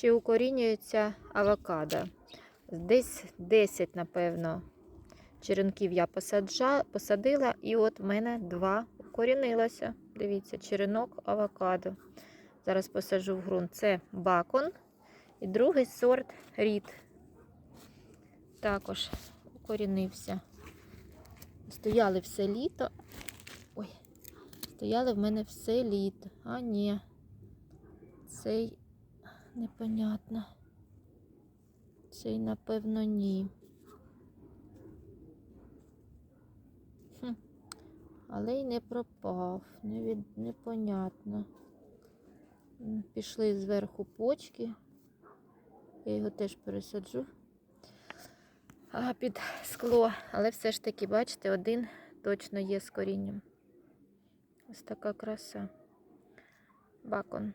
чи укорінюється авокадо. Десь 10, напевно, черенків я посадила, і от в мене два укорінилося. Дивіться, черенок авокадо. Зараз посаджу в ґрунт. Це бакон і другий сорт рід. Також укорінився. Стояли все літо. Ой, стояли в мене все літо. А ні. Цей непонятно. Цей, напевно, ні. Хм. Але й не пропав. Не. Непонятно. Пішли зверху почки. Я його теж пересаджу а, під скло. Але все ж таки, бачите, один точно є з корінням. Ось така краса. Бакон.